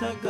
Saga.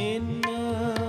in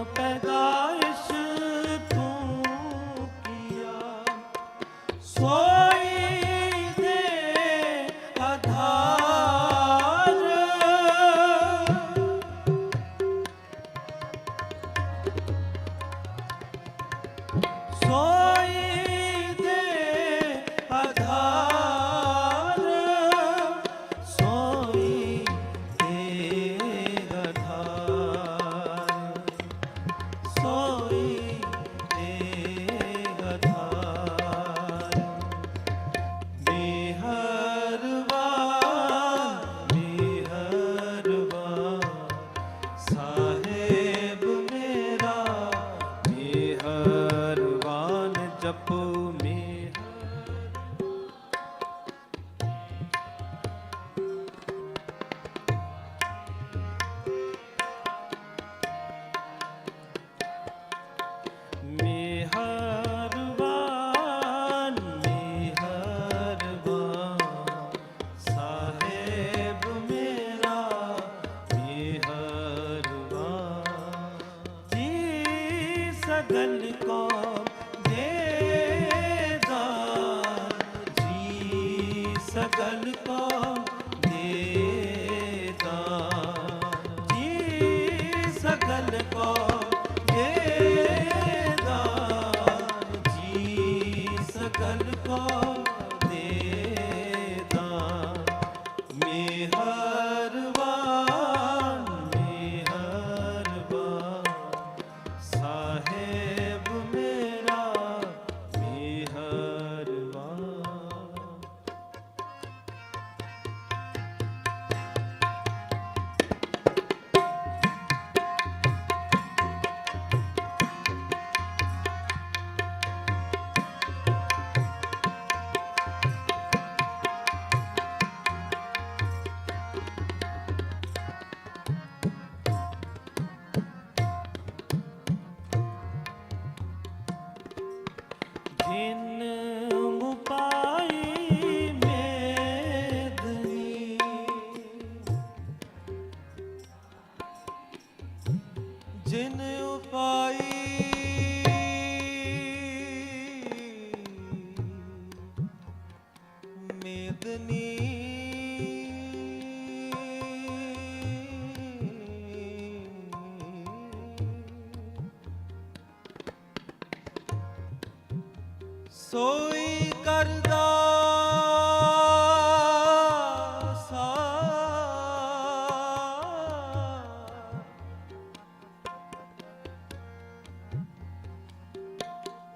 ਸੋਈ ਕਰਦਾ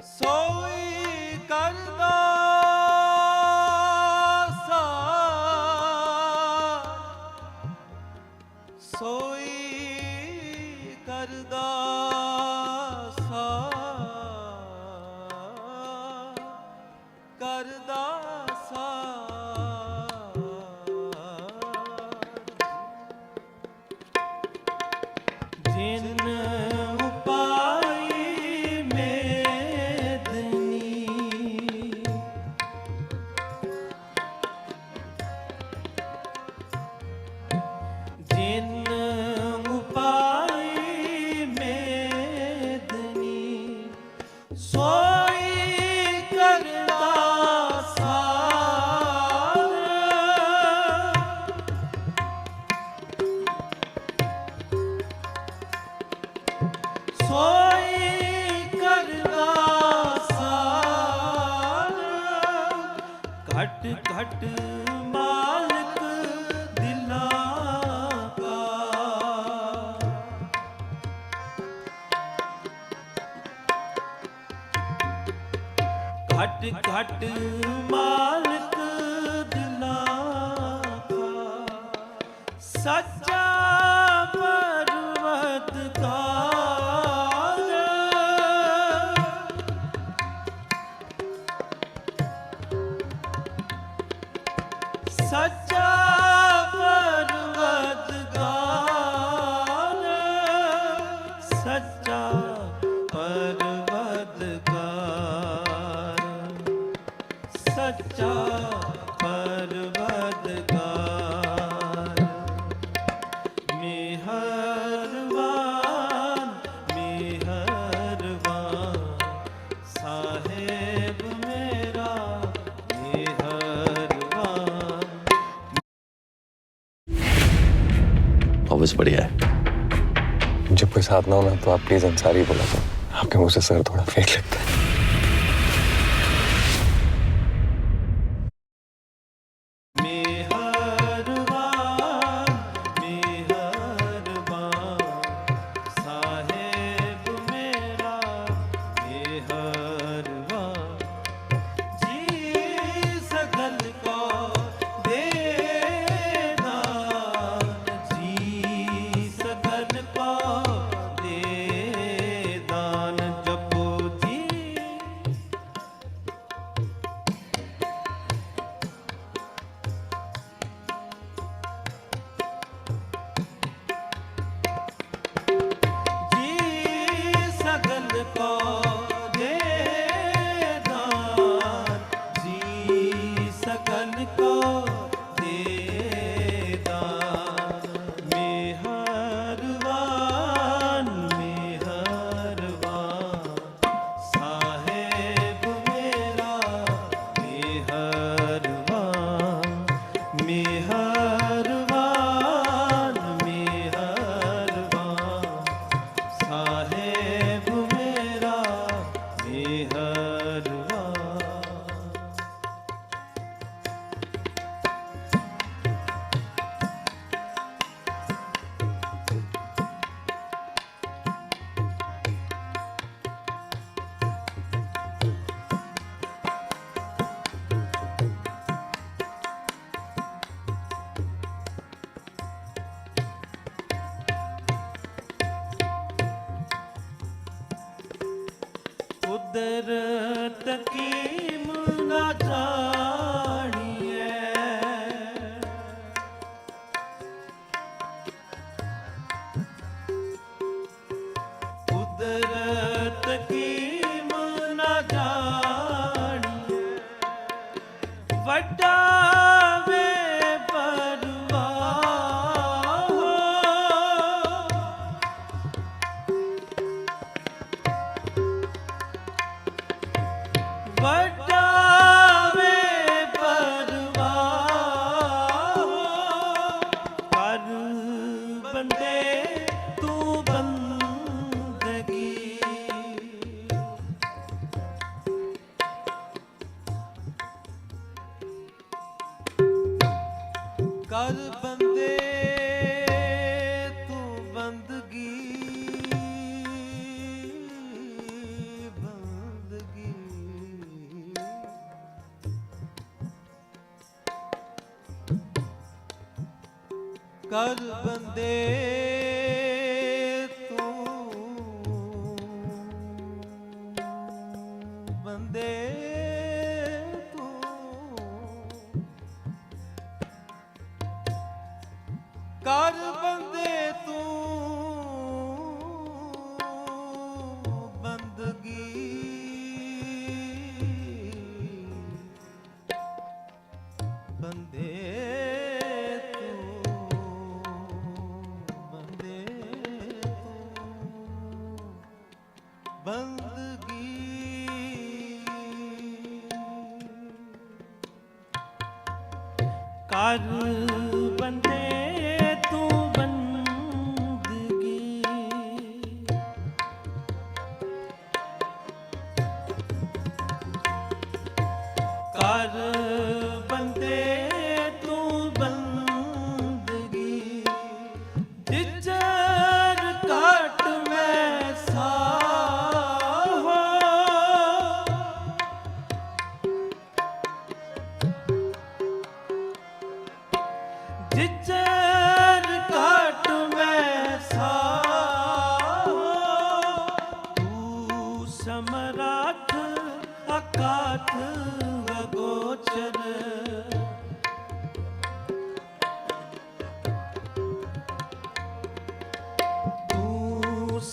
ਸੋਈ ਕਰਦਾ ਸੋਈ ਕਰਦਾ ਘਟ ਘਟ ਮਾਲਕ सच्चा दोस्त बढ़िया है जब कोई साथ ना हो ना तो आप प्लीज़ अंसारी बोला करो आपके मुंह से सर थोड़ा फेंक लगता है ਹਰ வட்ட ਹਰ ਬੰਦੇ ਤੂੰ ਬੰਦਗੀ ਬੰਦਗੀ। ਕਰ ਬੰਦੇ ਤੂੰ ਬੰਦੇ ਬੰਦਗੀ। ਕਰ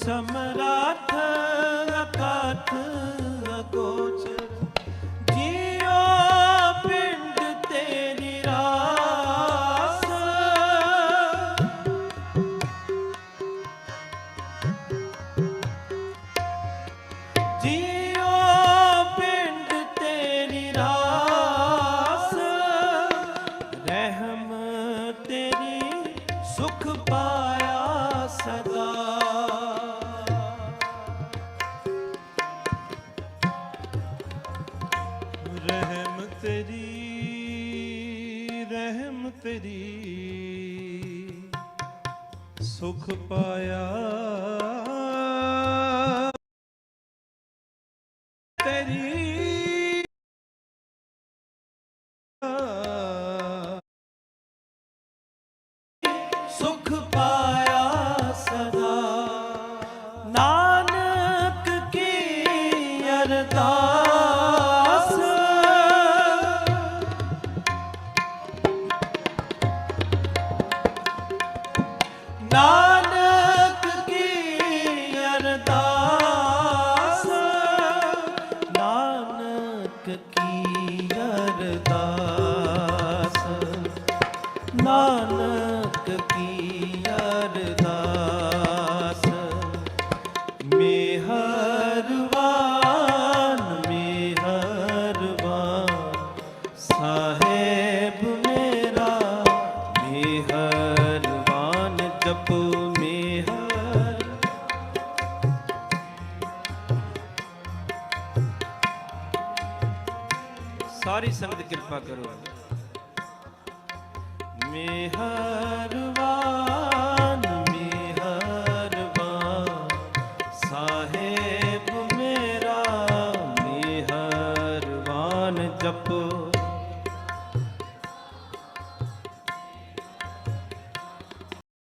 ਸਮਰਾਥ ਅਕਾਥ। ਰਹਿਮ ਸੁਖ ਪਾਇਆ ਸਾਰੀ ਸੰਗਤ ਕਿਰਪਾ ਕਰੋ। ਮਿਹਰਬਾਨ